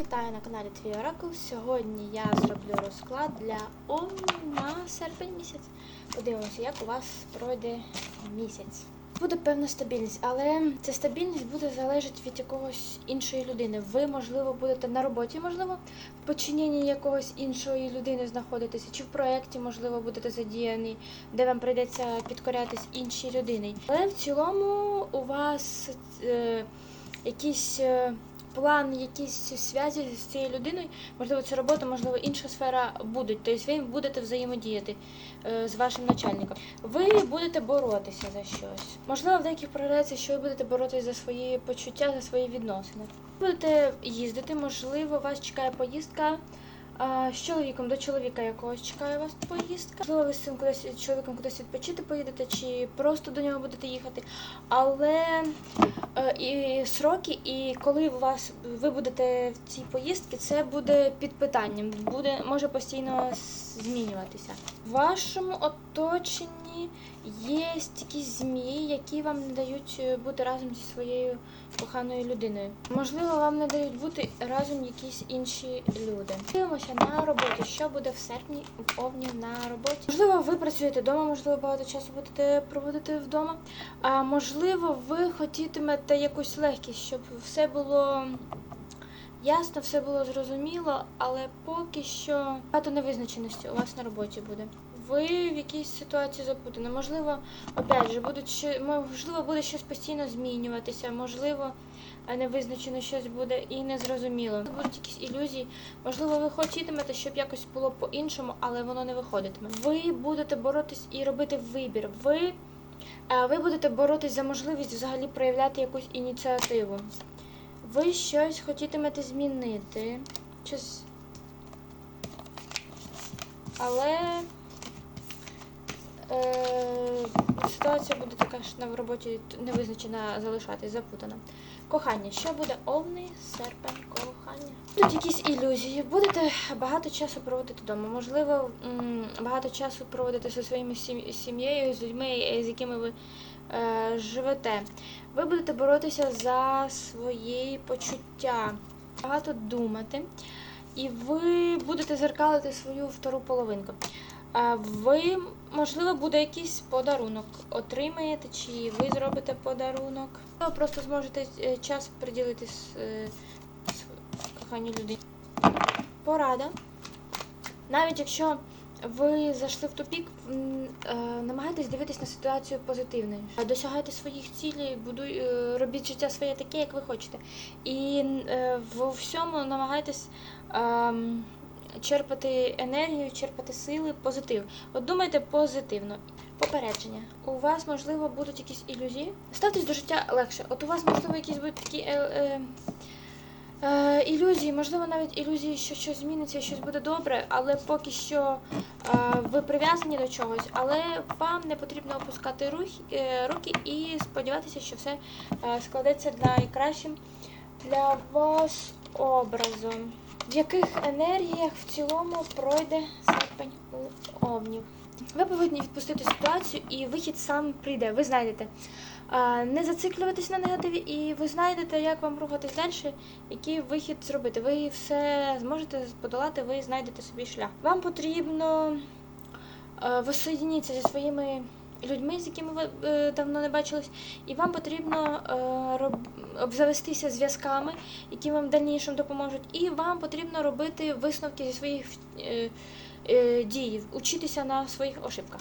вітаю на каналі Твій Оракул. Сьогодні я зроблю розклад для Овнів на серпень місяць. Подивимося, як у вас пройде місяць. Буде певна стабільність, але ця стабільність буде залежати від якогось іншої людини. Ви, можливо, будете на роботі, можливо, в подчиненні якогось іншої людини знаходитися, чи в проєкті, можливо, будете задіяні, де вам прийдеться підкорятись іншій людині. Але в цілому у вас е, якісь. е, план, якісь зв'язі з цією людиною, можливо, це робота, можливо, інша сфера буде. Тобто ви будете взаємодіяти е, з вашим начальником. Ви будете боротися за щось. Можливо, в деяких проявляється, що ви будете боротися за свої почуття, за свої відносини. Будете їздити, можливо, вас чекає поїздка. А, З чоловіком до чоловіка якогось чекає вас поїздка. Можливо, ви з цим кудись чоловіком кудись відпочити поїдете, чи просто до нього будете їхати. Але Е, і сроки, і коли у вас ви будете в цій поїздці, це буде під питанням, буде може постійно змінюватися. В вашому оточенні є якісь змії, які вам не дають е, бути разом зі своєю коханою людиною. Можливо, вам не дають бути разом якісь інші люди. Дивимося на роботі. Що буде в серпні в овні на роботі? Можливо, ви працюєте вдома, можливо, багато часу будете проводити вдома. А можливо, ви хотітимете якусь легкість, щоб все було ясно, все було зрозуміло, але поки що багато невизначеності у вас на роботі буде. Ви в якійсь ситуації запутані. Можливо, опять же, будуть ще можливо, буде щось постійно змінюватися, можливо, е, невизначено щось буде і незрозуміло. Будуть якісь ілюзії. Можливо, ви хотітимете, щоб якось було по-іншому, але воно не виходитиме. Ви будете боротись і робити вибір. Ви ви будете боротись за можливість взагалі проявляти якусь ініціативу. Ви щось хотітимете змінити. Щось... Але е, ситуація буде така ж на роботі невизначена залишатись, запутана. Кохання. Що буде овний серпень кохання? Будуть якісь ілюзії, будете багато часу проводити вдома. Можливо, багато часу проводити зі своїми сім'єю, з людьми, е, з якими ви е, живете. Ви будете боротися за свої почуття, багато думати, і ви будете зеркалити свою втору половинку. Ви, можливо, буде якийсь подарунок отримаєте, чи ви зробите подарунок. Ви просто зможете е, час приділити е, коханій людині. Порада. Навіть якщо ви зайшли в тупік, е, намагайтесь дивитись на ситуацію позитивно. Досягайте своїх цілей, будуй, робіть життя своє таке, як ви хочете. І в всьому намагайтесь ем, черпати енергію, черпати сили, позитив. От думайте позитивно. Попередження. У вас, можливо, будуть якісь ілюзії. Ставтесь до життя легше. От у вас, можливо, якісь будуть такі. Е, е, Е, ілюзії, можливо, навіть ілюзії, що щось зміниться, щось буде добре, але поки що е, ви прив'язані до чогось, але вам не потрібно опускати рух, е, руки і сподіватися, що все е, складеться найкращим для вас образом. В яких енергіях в цілому пройде серпень у овнів? Ви повинні відпустити ситуацію, і вихід сам прийде. Ви знайдете. Не зациклюватись на негативі, і ви знайдете, як вам рухатись далі, який вихід зробити. Ви все зможете подолати, ви знайдете собі шлях. Вам потрібно е, зі своїми людьми, з якими ви е, давно не бачились, і вам потрібно е, роб... обзавестися зв'язками, які вам в дальнішому допоможуть, і вам потрібно робити висновки зі своїх е, е, дій, учитися на своїх ошибках.